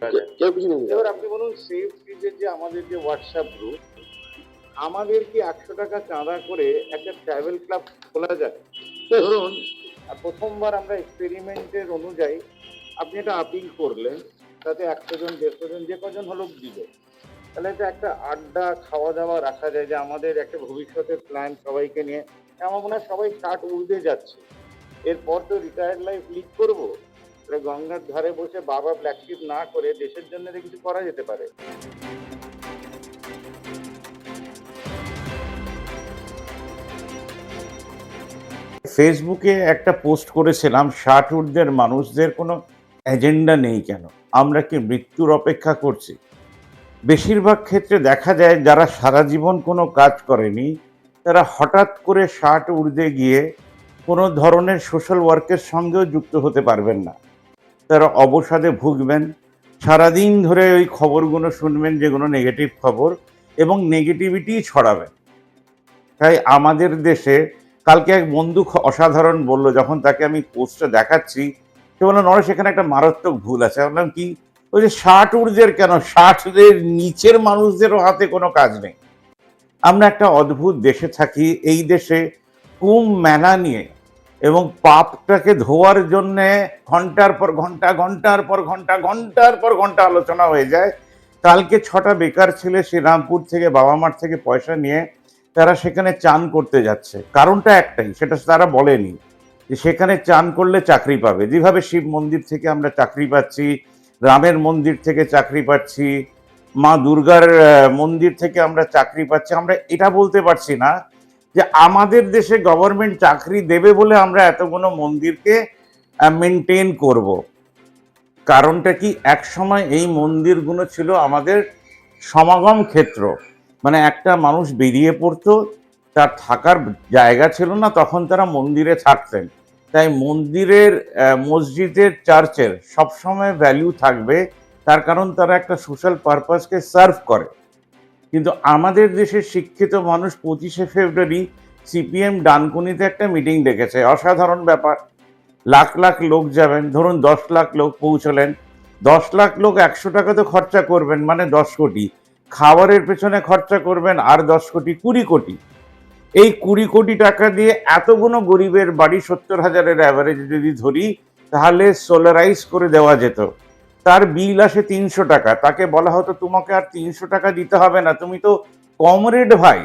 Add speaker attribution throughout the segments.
Speaker 1: কেউ কিছু নেই
Speaker 2: এবার আপনি বলুন সেফ সিজের যে আমাদের যে হোয়াটসঅ্যাপ গ্রুপ আমাদের কি একশো টাকা চাঁদা করে একটা ট্রাভেল ক্লাব খোলা যায়। ধরুন? প্রথমবার আমরা এক্সপেরিমেন্টের অনুযায়ী আপনি এটা আপিল করলেন তাতে একশো জন দেড়শো জন যে কজন হলো দিলে তাহলে এটা একটা আড্ডা খাওয়া দাওয়া রাখা যায় যে আমাদের একটা ভবিষ্যতের প্ল্যান সবাইকে নিয়ে। আমার মনে হয় সবাই ষাট উর্ধে যাচ্ছে। এরপর তো রিটায়ার্ড লাইফ লিড করব। গঙ্গার ধারে বসে বাবা ব্ল্যাকশিপ না করে দেশের জন্য কিছু করা যেতে পারে।
Speaker 3: ফেসবুকে একটা পোস্ট করেছিলাম ষাট মানুষদের কোনো এজেন্ডা নেই কেন? আমরা কি মৃত্যুর অপেক্ষা করছি? বেশিরভাগ ক্ষেত্রে দেখা যায় যারা সারা জীবন কোনো কাজ করেনি, তারা হঠাৎ করে ষাট ঊর্ধ্বে গিয়ে কোনো ধরনের সোশ্যাল ওয়ার্কের সঙ্গেও যুক্ত হতে পারবেন না। তারা অবসাদে ভুগবেন। সারাদিন ধরে ওই খবরগুলো শুনবেন, যেগুলো নেগেটিভ খবর, এবং নেগেটিভিটি ছড়াবেন। তাই আমাদের দেশে কালকে এক বন্ধু অসাধারণ বলল, যখন তাকে আমি পোস্টটা দেখাচ্ছি, সে বলল, নরেশ, এখানে একটা মারাত্মক ভুল আছে। বললাম, কি? ওই যে ষাট ঊর্ধ্বের কেন? ষাটের নিচের মানুষদেরও হাতে কোনো কাজ নেই। আমরা একটা অদ্ভুত দেশে থাকি। এই দেশে কুম মেলা নিয়ে এবং পাপটাকে ধোয়ার জন্যে ঘণ্টার পর ঘণ্টা, ঘণ্টার পর ঘণ্টা, ঘণ্টার পর ঘণ্টা আলোচনা হয়ে যায়। কালকে ছটা বেকার ছেলে শ্রীরামপুর থেকে বাবা মার থেকে পয়সা নিয়ে তারা সেখানে চান করতে যাচ্ছে। কারণটা একটাই, সেটা তারা বলেনি যে সেখানে চান করলে চাকরি পাবে। যেভাবে শিব মন্দির থেকে আমরা চাকরি পাচ্ছি, রামের মন্দির থেকে চাকরি পাচ্ছি, মা দুর্গার মন্দির থেকে আমরা চাকরি পাচ্ছি, আমরা এটা বলতে পারছি না। যে আমাদের দেশে গভর্নমেন্ট চাকরি দেবে বলে আমরা এতগুলো মন্দিরকে মেনটেন করব। কারণটা কি? এক সময় এই মন্দিরগুলো ছিল আমাদের সমাগম ক্ষেত্র। মানে একটা মানুষ বেরিয়ে পড়তো, তার থাকার জায়গা ছিল না, তখন তারা মন্দিরে থাকতেন। তাই মন্দিরের মসজিদের চার্চের সবসময় ভ্যালু থাকবে। তার কারণ তারা একটা সোশ্যাল পারপাসকে সার্ভ করে। কিন্তু আমাদের দেশের শিক্ষিত মানুষ পঁচিশে ফেব্রুয়ারি সিপিএম ডানকুনিতে একটা মিটিং ডেকেছে। অসাধারণ ব্যাপার। লাখ লাখ লোক যাবেন, ধরুন দশ লাখ লোক পৌঁছলেন। দশ লাখ লোক একশো টাকা তো খরচা করবেন মানে দশ কোটি। খাবারের পেছনে খরচা করবেন আর দশ কোটি, কুড়ি কোটি। এই কুড়ি কোটি টাকা দিয়ে এতগুলো গরিবের বাড়ি সত্তর হাজারের অ্যাভারেজ যদি ধরি, তাহলে সোলারাইজ করে দেওয়া যেত। তার বিল আসে তিনশো টাকা। তাকে বলা হতো, তোমাকে আর তিনশো টাকা দিতে হবে না, তুমি তো কমরেড ভাই।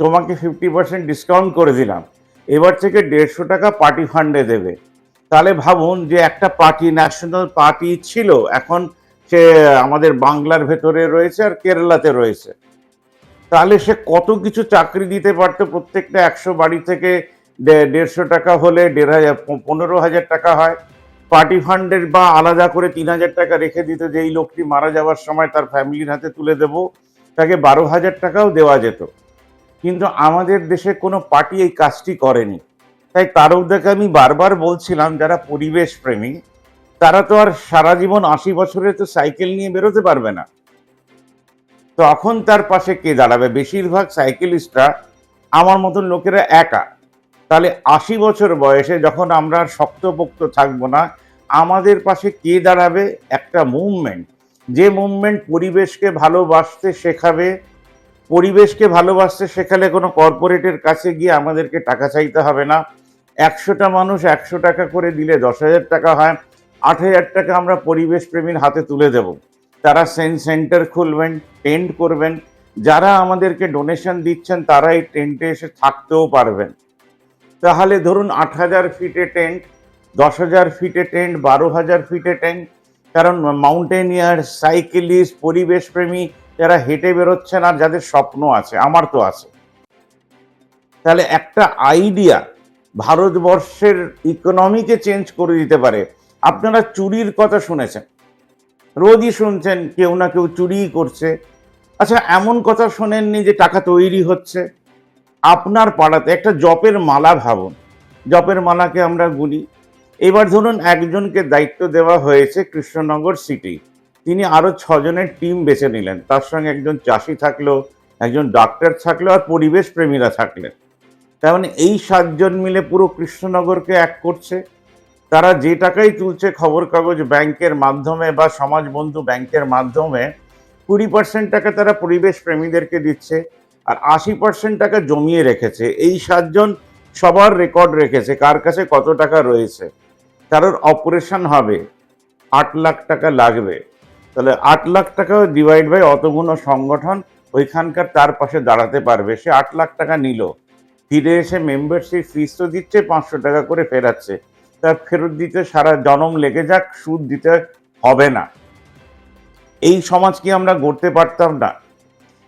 Speaker 3: তোমাকে ফিফটি পার্সেন্ট ডিসকাউন্ট করে দিলাম। এবার থেকে দেড়শো টাকা পার্টি ফান্ডে দেবে। তাহলে ভাবুন যে একটা পার্টি ন্যাশনাল পার্টি ছিল, এখন সে আমাদের বাংলার ভেতরে রয়েছে আর কেরালাতে রয়েছে। তাহলে সে কত কিছু চাকরি দিতে পারতো, প্রত্যেকটা একশো বাড়ি থেকে দেড়শো টাকা হলে দেড় হাজার, পনেরো হাজার টাকা হয়। পার্টি ফান্ডের বা আলাদা করে তিন হাজার টাকা রেখে দিত যে এই লোকটি মারা যাওয়ার সময় তার ফ্যামিলির হাতে তুলে দেব, তাকে বারো হাজার টাকাও দেওয়া যেত। কিন্তু আমাদের দেশে কোনো পার্টি এই কাজটি করেনি। তাই তারকদাকে আমি বারবার বলছিলাম, যারা পরিবেশ প্রেমী, তারা তো আর সারা জীবন আশি বছরে তো সাইকেল নিয়ে বেরোতে পারবে না। তখন তার পাশে কে দাঁড়াবে? বেশিরভাগ সাইকেলিস্টরা আমার মতন লোকেরা একা। তাহলে আশি বছর বয়সে যখন আমরা শক্তপোক্ত থাকব না, আমাদের পাশে কে দাঁড়াবে? একটা মুভমেন্ট যে মুভমেন্ট পরিবেশকে ভালোবাসতে শেখাবে, পরিবেশকে ভালোবাসতে শেখালে কোনো কর্পোরেটের কাছে গিয়ে আমাদেরকে টাকা চাইতে হবে না। একশোটা মানুষ একশো টাকা করে দিলে দশ হাজার টাকা হয়, আট হাজার টাকা আমরা পরিবেশ প্রেমীর হাতে তুলে দেব। তারা সেন্স সেন্টার খুলবেন, টেন্ট করবেন, যারা আমাদেরকে ডোনেশন দিচ্ছেন তারা এই টেন্টে এসে থাকতেও পারবেন। তাহলে ধরুন আট হাজার ফিটে টেন্ট, দশ হাজার ফিটে টেন্ট, বারো হাজার ফিটে টেন্ট, কারণ মাউন্টেনিয়ার, সাইকেলিস্ট পরিবেশ প্রেমী যারা হেঁটে বেরোচ্ছেন আর যাদের স্বপ্ন আছে, আমার তো আছে। তাহলে একটা আইডিয়া ভারতবর্ষের ইকোনমিকে চেঞ্জ করে দিতে পারে। আপনারা চুরির কথা শুনেছেন। রোজই শুনছেন কেউ না কেউ চুরি করছে। আচ্ছা এমন কথা শোনেননি যে টাকা তৈরি হচ্ছে? আপনার পাড়াতে একটা জপের মালা ভাবুন। জপের মালাকে আমরা গুনি এবার ধরুন একজনকে দায়িত্ব দেওয়া হয়েছে কৃষ্ণনগর সিটি। তিনি আরও ছজনের টিম বেছে নিলেন। তার সঙ্গে একজন চাষি থাকল, একজন ডাক্তার থাকল আর পরিবেশ প্রেমীরা থাকলেন। তার মানে এই সাতজন মিলে পুরো কৃষ্ণনগরকে এক করছে। তারা যে টাকাই তুলছে খবর কাগজ ব্যাংকের মাধ্যমে বা সমাজবন্ধু ব্যাংকের মাধ্যমে, কুড়ি পার্সেন্ট টাকা তারা পরিবেশ প্রেমীদেরকে দিচ্ছে। আর আশি পার্সেন্ট টাকা জমিয়ে রেখেছে। এই সাতজন সবার রেকর্ড রেখেছে কার কাছে কত টাকা রয়েছে। কারোর অপারেশন হবে, আট লাখ টাকা লাগবে। তাহলে আট লাখ টাকা ডিভাইড বাই অতগুলো সংগঠন ওইখানকার তার পাশে দাঁড়াতে পারবে। সে আট লাখ টাকা নিল। ফিরে এসে মেম্বারশিপ ফিস তো দিচ্ছে, পাঁচশো টাকা করে ফেরাচ্ছে। তার ফেরত দিতে সারা জনম লেগে যাক, সুদ দিতে হবে না। এই সমাজ কি আমরা গড়তে পারতাম না?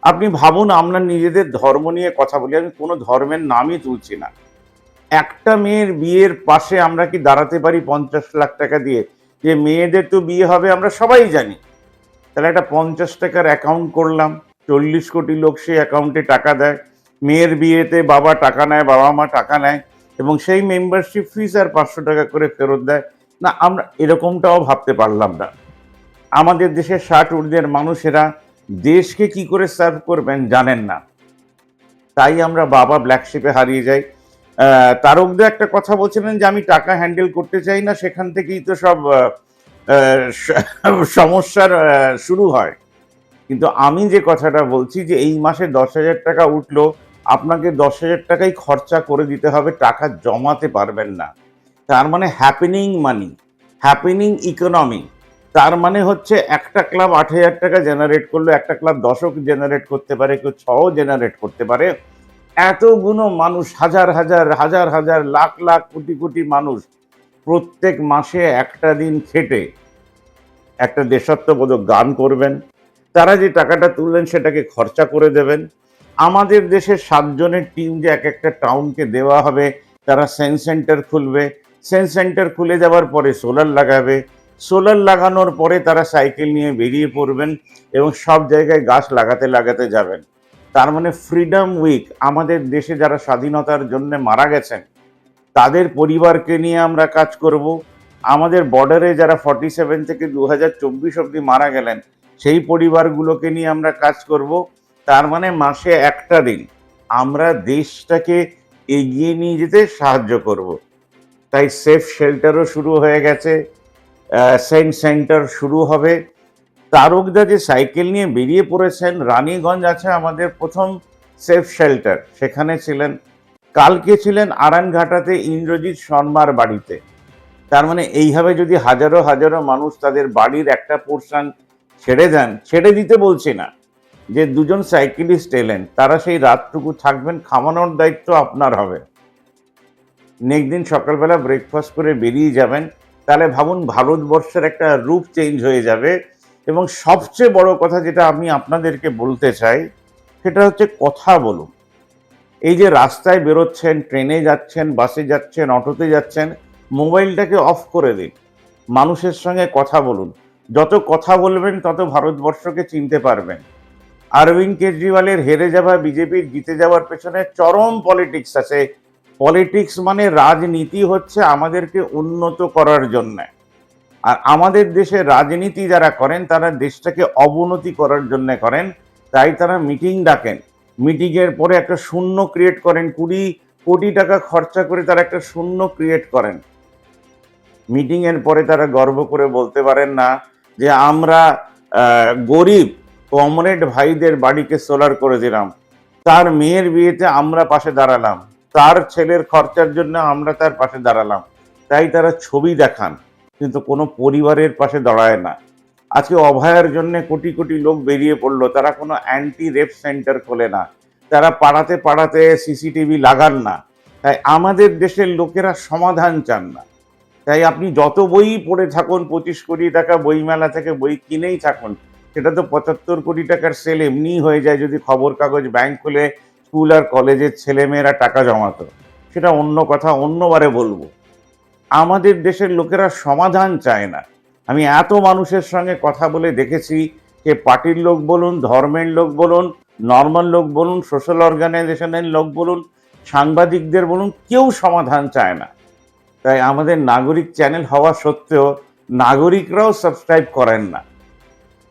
Speaker 3: আপনি ভাবুন, আমরা নিজেদের ধর্ম নিয়ে কথা বলি, আমি কোনো ধর্মের নামই তুলছি না। একটা মেয়ের বিয়ের পাশে আমরা কি দাঁড়াতে পারি পঞ্চাশ লাখ টাকা দিয়ে? যে মেয়েদের তো বিয়ে হবে, আমরা সবাই জানি। তাহলে একটা পঞ্চাশ টাকার অ্যাকাউন্ট করলাম, চল্লিশ কোটি লোক সেই অ্যাকাউন্টে টাকা দেয়। মেয়ের বিয়েতে বাবা টাকা নেয়, বাবা মা টাকা নেয়, এবং সেই মেম্বারশিপ ফিস আর পাঁচশো টাকা করে ফেরত দেয়। না, আমরা এরকমটাও ভাবতে পারলাম না। আমাদের দেশের ষাট ঊর্ধ্বের মানুষেরা দেশকে কি করে সার্ভ করবেন জানেন না। তাই আমরা বাবা ব্ল্যাকশিপে হারিয়ে যাই। আহ, তারকদা একটা কথা বলছিলেন যে আমি টাকা হ্যান্ডেল করতে চাই না সেখান থেকেই তো সব সমস্যার শুরু হয়। কিন্তু আমি যে কথাটা বলছি যে এই মাসে দশ হাজার টাকা উঠল আপনাকে দশ হাজার টাকাই খরচা করে দিতে হবে টাকা জমাতে পারবেন না। তার মানে হ্যাপেনিং মানি হ্যাপেনিং ইকোনমি তার মানে হচ্ছে একটা ক্লাব আট হাজার টাকা জেনারেট করল, একটা ক্লাব দশক জেনারেট করতে পারে, কেউ ছও জেনারেট করতে পারে। এতগুলো মানুষ, হাজার হাজার হাজার হাজার, লাখ লাখ, কোটি কোটি মানুষ প্রত্যেক মাসে একটা দিন খেটে একটা দেশাত্মবোধক গান করবেন। তারা যে টাকাটা তুললেন সেটাকে খরচা করে দেবেন। আমাদের দেশের সাতজনের টিম যে এক একটা টাউনকে দেওয়া হবে, তারা সেন্স সেন্টার খুলবে। সেন্স সেন্টার খুলে যাওয়ার পরে সোলার লাগাবে। সোলার লাগানোর পরে তারা সাইকেল নিয়ে বেরিয়ে পড়বেন এবং সব জায়গায় গাছ লাগাতে লাগাতে যাবেন। তার মানে ফ্রিডম উইক আমাদের দেশে যারা স্বাধীনতার জন্য মারা গেছেন, তাদের পরিবারকে নিয়ে আমরা কাজ করব। আমাদের বর্ডারে যারা ফর্টি সেভেন থেকে দু হাজার চব্বিশ অব্দি মারা গেলেন, সেই পরিবারগুলোকে নিয়ে আমরা কাজ করব। তার মানে মাসে একটা দিন আমরা দেশটাকে এগিয়ে নিয়ে যেতে সাহায্য করব। তাই সেফ শেল্টারও শুরু হয়ে গেছে। সেন্ট সেন্টার শুরু হবে। তারকদা যে সাইকেল নিয়ে বেরিয়ে পড়েছেন, রানীগঞ্জ আছে আমাদের প্রথম সেফ শেল্টার। সেখানে ছিলেন। কালকে ছিলেন আরানঘাটাতে ইন্দ্রজিৎ শর্মার বাড়িতে। তার মানে এইভাবে যদি হাজারো হাজারো মানুষ তাদের বাড়ির একটা পোর্শন ছেড়ে দেন, ছেড়ে দিতে বলছি না, যে দুজন সাইকেলিস্ট এলেন, তারা সেই রাতটুকু থাকবেন, খামানোর দায়িত্ব আপনার হবে। নেক্সট দিন সকালবেলা ব্রেকফাস্ট করে বেরিয়ে যাবেন। তাহলে ভাবুন ভারতবর্ষের একটা রূপ চেঞ্জ হয়ে যাবে। এবং সবচেয়ে বড় কথা যেটা আমি আপনাদেরকে বলতে চাই, সেটা হচ্ছে কথা বলুন। এই যে রাস্তায় বেরোচ্ছেন, ট্রেনে যাচ্ছেন, বাসে যাচ্ছেন, অটোতে যাচ্ছেন, মোবাইলটাকে অফ করে দিন। মানুষের সঙ্গে কথা বলুন। যত কথা বলবেন, তত ভারতবর্ষকে চিনতে পারবেন। অরবিন্দ কেজরিওয়ালের হেরে যাওয়া বিজেপির জিতে যাওয়ার পেছনে চরম পলিটিক্স আছে। পলিটিক্স মানে রাজনীতি হচ্ছে আমাদেরকে উন্নত করার জন্য। আর আমাদের দেশে রাজনীতি যারা করেন, তারা দেশটাকে অবনতি করার জন্য করেন। তাই তারা মিটিং ডাকেন। মিটিংয়ের পরে একটা শূন্য ক্রিয়েট করেন। কুড়ি কোটি টাকা খরচা করে তারা একটা শূন্য ক্রিয়েট করেন। মিটিংয়ের পরে তারা গর্ব করে বলতে পারেন না যে, আমরা গরিব কমরেড ভাইদের বাড়িকে সোলার করে দিলাম। তার মেয়ের বিয়েতে আমরা পাশে দাঁড়ালাম। তার ছেলের খরচার জন্য আমরা তার পাশে দাঁড়ালাম। তাই তারা ছবি দেখান, কিন্তু কোনো পরিবারের পাশে দাঁড়ায় না। আজকে অভয়ার জন্য কোটি কোটি লোক বেরিয়ে পড়ল, তারা কোনো অ্যান্টি রেপ সেন্টার খোলে না। তারা পাড়াতে পাড়াতে সিসিটিভি লাগান না। তাই আমাদের দেশের লোকেরা সমাধান চান না। তাই আপনি যত বই পড়ে থাকুন, পঁচিশ কোটি টাকা বইমেলা থেকে বই কিনেই থাকুন, সেটা তো পঁচাত্তর কোটি টাকার সেল এমনিই হয়ে যায় যদি খবর কাগজ ব্যাংক খুলে স্কুল আর কলেজের ছেলেমেয়েরা টাকা জমাতো। সেটা অন্য কথা, অন্যবারে বলব। আমাদের দেশের লোকেরা সমাধান চায় না। আমি এত মানুষের সঙ্গে কথা বলে দেখেছি যে পার্টির লোক বলুন, ধর্মের লোক বলুন, নর্মাল লোক বলুন, সোশ্যাল অর্গানাইজেশনের লোক বলুন, সাংবাদিকদের বলুন, কেউ সমাধান চায় না। তাই আমাদের নাগরিক চ্যানেল হওয়া সত্ত্বেও নাগরিকরাও সাবস্ক্রাইব করেন না।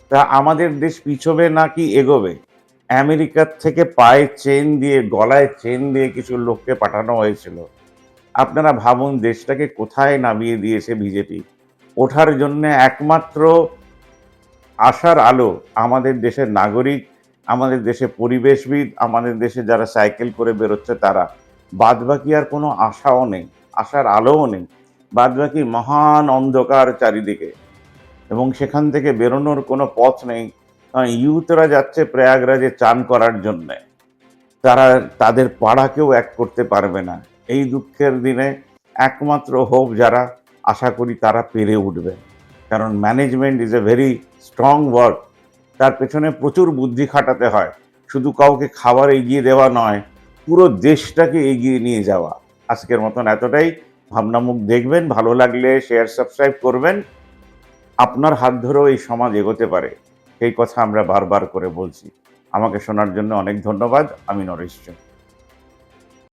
Speaker 3: তা আমাদের দেশ পিছবে নাকি এগোবে? আমেরিকার থেকে পায়ে চেন দিয়ে, গলায় চেন দিয়ে কিছু লোককে পাঠানো হয়েছিল। আপনারা ভাবুন, দেশটাকে কোথায় নামিয়ে দিয়েছে বিজেপি? ওঠার জন্য একমাত্র আশার আলো আমাদের দেশের নাগরিক, আমাদের দেশে পরিবেশবিদ, আমাদের দেশে যারা সাইকেল করে বেরোচ্ছে তারা। বাদবাকি আর কোনো আশাও নেই, আশার আলোও নেই। বাদবাকি মহান অন্ধকার চারিদিকে। এবং সেখান থেকে বেরোনোর কোনো পথ নেই ইউথরা যাচ্ছে প্রয়াগরাজে চান করার জন্যে। তারা তাদের পাড়াকেও এক করতে পারবে না। এই দুঃখের দিনে একমাত্র হোপ যারা, আশা করি তারা পেরে উঠবে। কারণ management is a very strong work. তার পেছনে প্রচুর বুদ্ধি খাটাতে হয়। শুধু কাউকে খাবার এগিয়ে দেওয়া নয়, পুরো দেশটাকে এগিয়ে নিয়ে যাওয়া। আজকের মতন এতটাই। ভাবনামুখ দেখবেন, ভালো লাগলে শেয়ার সাবস্ক্রাইব করবেন। আপনার হাত ধরেও এই সমাজ এগোতে পারে। সেই কথা আমরা বারবার করে বলছি। আমাকে শোনার জন্য অনেক ধন্যবাদ। আমি নরেশ